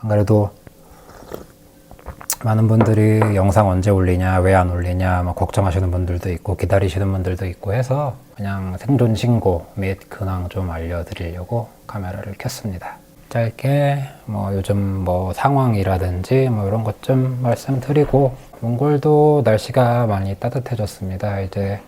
안 그래도 많은 분들이 영상 언제 올리냐, 왜 안 올리냐, 막 걱정하시는 분들도 있고, 기다리시는 분들도 있고 해서 그냥 생존 신고 및 근황 좀 알려드리려고 카메라를 켰습니다. 짧게 뭐 요즘 뭐 상황이라든지 뭐 이런 것 좀 말씀드리고, 몽골도 날씨가 많이 따뜻해졌습니다. 이제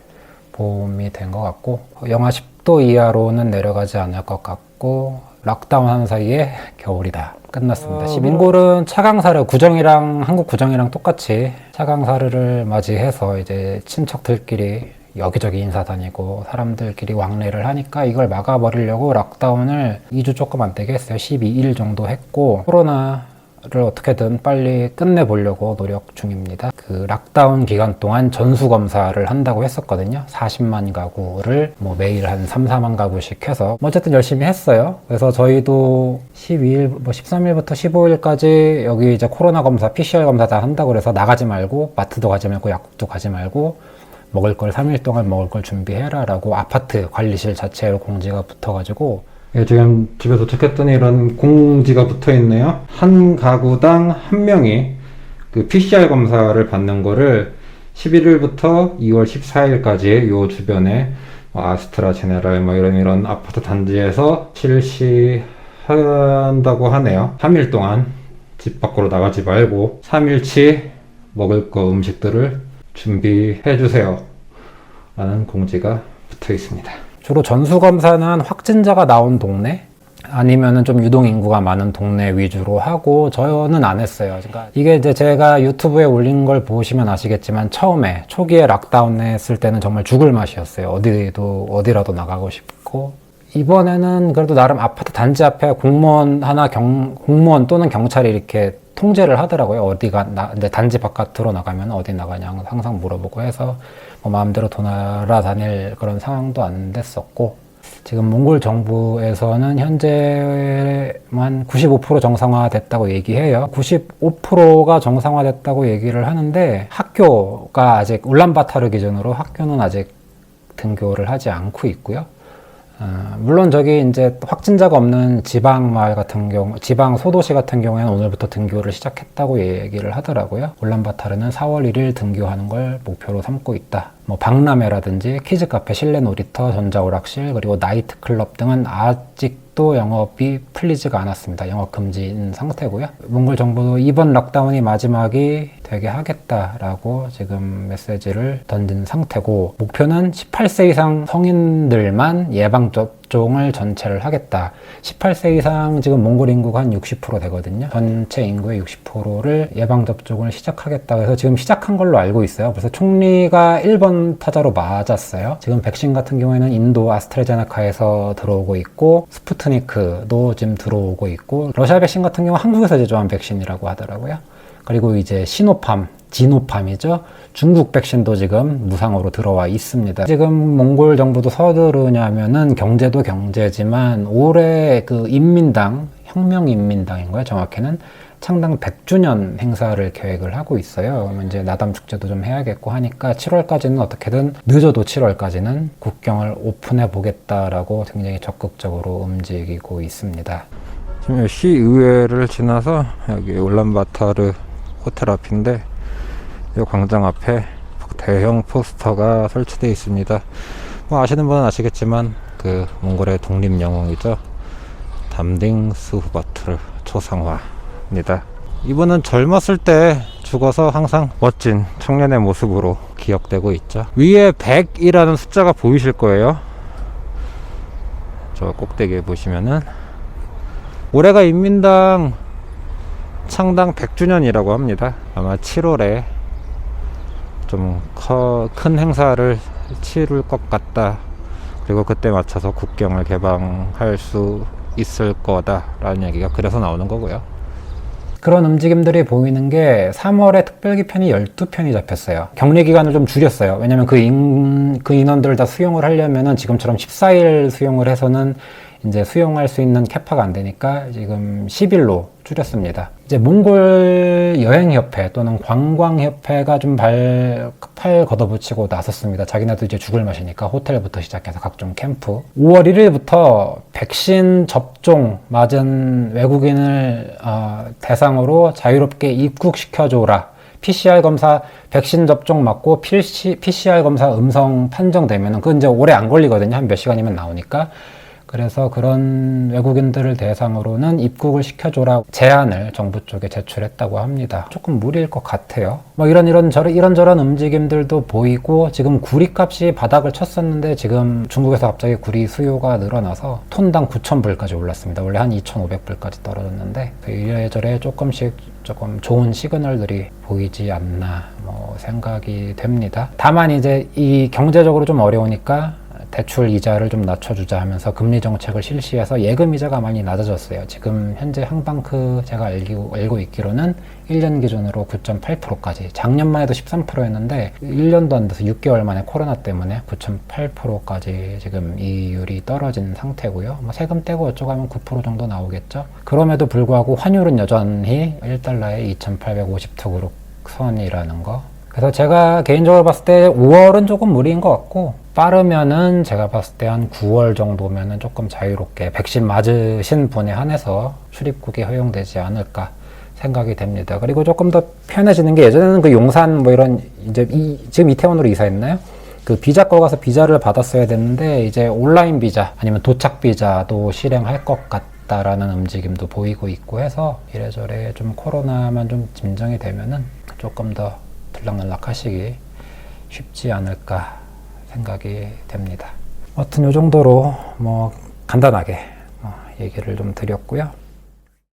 봄이 된 것 같고, 영하 10도 이하로는 내려가지 않을 것 같고, 락다운 하는 사이에 겨울이다. 끝났습니다. 시민골은 차강사르 구정이랑 한국 구정이랑 똑같이 차강사르를 맞이해서 이제 친척들끼리 여기저기 인사 다니고 사람들끼리 왕래를 하니까 이걸 막아버리려고 락다운을 2주 조금 안 되게 했어요. 12일 정도 했고 코로나 를 어떻게든 빨리 끝내보려고 노력 중입니다. 그 락다운 기간 동안 전수 검사를 한다고 했었거든요. 40만 가구를 뭐 매일 한 3, 4만 가구씩 해서 뭐 어쨌든 열심히 했어요. 그래서 저희도 12일, 뭐 13일부터 15일까지 여기 이제 코로나 검사, PCR 검사 다 한다고 그래서 나가지 말고 마트도 가지 말고 약국도 가지 말고 먹을 걸 3일 동안 먹을 걸 준비해라 라고 아파트 관리실 자체로 공지가 붙어가지고 예, 지금 집에 도착했더니 이런 공지가 붙어 있네요. 한 가구당 한 명이 그 PCR 검사를 받는 거를 11일부터 2월 14일까지 요 주변에 뭐 아스트라제네랄 뭐 이런 이런 아파트 단지에서 실시한다고 하네요. 3일 동안 집 밖으로 나가지 말고 3일치 먹을 거 음식들을 준비해 주세요. 라는 공지가 붙어 있습니다. 주로 전수검사는 확진자가 나온 동네 아니면은 좀 유동 인구가 많은 동네 위주로 하고 저는 안 했어요. 그러니까 이게 이제 제가 유튜브에 올린 걸 보시면 아시겠지만 처음에 초기에 락다운 했을 때는 정말 죽을 맛이었어요. 어디도 어디라도 나가고 싶고 이번에는 그래도 나름 아파트 단지 앞에 공무원 하나 경 공무원 또는 경찰이 이렇게 통제를 하더라고요. 어디가 나 이제 단지 바깥으로 나가면 어디 나가냐 항상 물어보고 해서 뭐 마음대로 돌아다닐 그런 상황도 안 됐었고 지금 몽골 정부에서는 현재만 95% 정상화됐다고 얘기해요. 95%가 정상화됐다고 얘기를 하는데 학교가 아직 울란바타르 기준으로 학교는 아직 등교를 하지 않고 있고요. 어, 물론 저기 이제 확진자가 없는 지방 마을 같은 경우, 지방 소도시 같은 경우에는 오늘부터 등교를 시작했다고 얘기를 하더라고요. 울란바타르는 4월 1일 등교하는 걸 목표로 삼고 있다. 뭐 박람회라든지 키즈 카페, 실내 놀이터, 전자 오락실 그리고 나이트 클럽 등은 아직 도 영업이 풀리지가 않았습니다. 영업 금지인 상태고요. 몽골 정부도 이번 락다운이 마지막이 되게 하겠다라고 지금 메시지를 던진 상태고 목표는 18세 이상 성인들만 예방 접 종을 전체를 하겠다. 18세 이상 지금 몽골 인구가 한 60% 되거든요. 전체 인구의 60%를 예방 접종을 시작하겠다. 그래서 지금 시작한 걸로 알고 있어요. 그래서 총리가 1번 타자로 맞았어요. 지금 백신 같은 경우에는 인도 아스트라제네카에서 들어오고 있고 스푸트니크도 지금 들어오고 있고 러시아 백신 같은 경우 한국에서 제조한 백신이라고 하더라고요. 그리고 이제 시노팜, 지노팜이죠. 중국 백신도 지금 무상으로 들어와 있습니다. 지금 몽골 정부도 서두르냐면은 경제도 경제지만 올해 그 인민당, 혁명인민당인가요? 정확히는 창당 100주년 행사를 계획을 하고 있어요. 그러면 이제 나담 축제도 좀 해야겠고 하니까 7월까지는 어떻게든 늦어도 7월까지는 국경을 오픈해 보겠다라고 굉장히 적극적으로 움직이고 있습니다. 지금 시의회를 지나서 여기 울란바타르 호텔 앞인데 이 광장 앞에 대형 포스터가 설치되어 있습니다. 뭐 아시는 분은 아시겠지만 그 몽골의 독립 영웅이죠. 담딩 수후바투르 초상화입니다. 이분은 젊었을 때 죽어서 항상 멋진 청년의 모습으로 기억되고 있죠. 위에 100이라는 숫자가 보이실 거예요. 저 꼭대기에 보시면은 올해가 인민당 창당 100주년이라고 합니다. 아마 7월에 좀 큰 행사를 치를 것 같다. 그리고 그때 맞춰서 국경을 개방할 수 있을 거다라는 얘기가 그래서 나오는 거고요. 그런 움직임들이 보이는 게 3월에 특별기편이 12편이 잡혔어요. 격리 기간을 좀 줄였어요. 왜냐면 그, 인, 그 인원들을 다 수용을 하려면은 지금처럼 14일 수용을 해서는 이제 수용할 수 있는 캐파가 안 되니까 지금 10일로 줄였습니다. 이제 몽골 여행협회 또는 관광협회가 좀 발, 팔 걷어붙이고 나섰습니다. 자기네도 이제 죽을 맛이니까 호텔부터 시작해서 각종 캠프. 5월 1일부터 백신 접종 맞은 외국인을 어, 대상으로 자유롭게 입국시켜줘라. PCR 검사 백신 접종 맞고 PCR 검사 음성 판정되면 그건 이제 오래 안 걸리거든요. 한 몇 시간이면 나오니까. 그래서 그런 외국인들을 대상으로는 입국을 시켜줘라 제안을 정부 쪽에 제출했다고 합니다. 조금 무리일 것 같아요. 뭐 이런 이런 저런 이런저런 움직임들도 보이고 지금 구리 값이 바닥을 쳤었는데 지금 중국에서 갑자기 구리 수요가 늘어나서 톤당 9,000불까지 올랐습니다. 원래 한 2,500불까지 떨어졌는데 이래저래 조금씩 조금 좋은 시그널들이 보이지 않나 뭐 생각이 됩니다. 다만 이제 이 경제적으로 좀 어려우니까 대출 이자를 좀 낮춰주자 하면서 금리 정책을 실시해서 예금 이자가 많이 낮아졌어요. 지금 현재 항방크 제가 알고, 알고 있기로는 1년 기준으로 9.8%까지 작년만 해도 13%였는데 1년도 안 돼서 6개월 만에 코로나 때문에 9.8%까지 지금 이율이 떨어진 상태고요. 뭐 세금 떼고 어쩌고 하면 9% 정도 나오겠죠. 그럼에도 불구하고 환율은 여전히 1달러에 2,850특으로 선이라는 거 그래서 제가 개인적으로 봤을 때 5월은 조금 무리인 것 같고 빠르면은 제가 봤을 때 한 9월 정도면은 조금 자유롭게 백신 맞으신 분에 한해서 출입국이 허용되지 않을까 생각이 됩니다. 그리고 조금 더 편해지는 게 예전에는 그 용산 뭐 이런 이제 이, 지금 이태원으로 이사했나요? 그 비자 거 가서 비자를 받았어야 됐는데 이제 온라인 비자 아니면 도착 비자도 실행할 것 같다라는 움직임도 보이고 있고 해서 이래저래 좀 코로나만 좀 진정이 되면은 조금 더 들락날락 하시기 쉽지 않을까 생각이 됩니다. 아무튼 이 정도로 뭐 간단하게 뭐 얘기를 좀 드렸고요.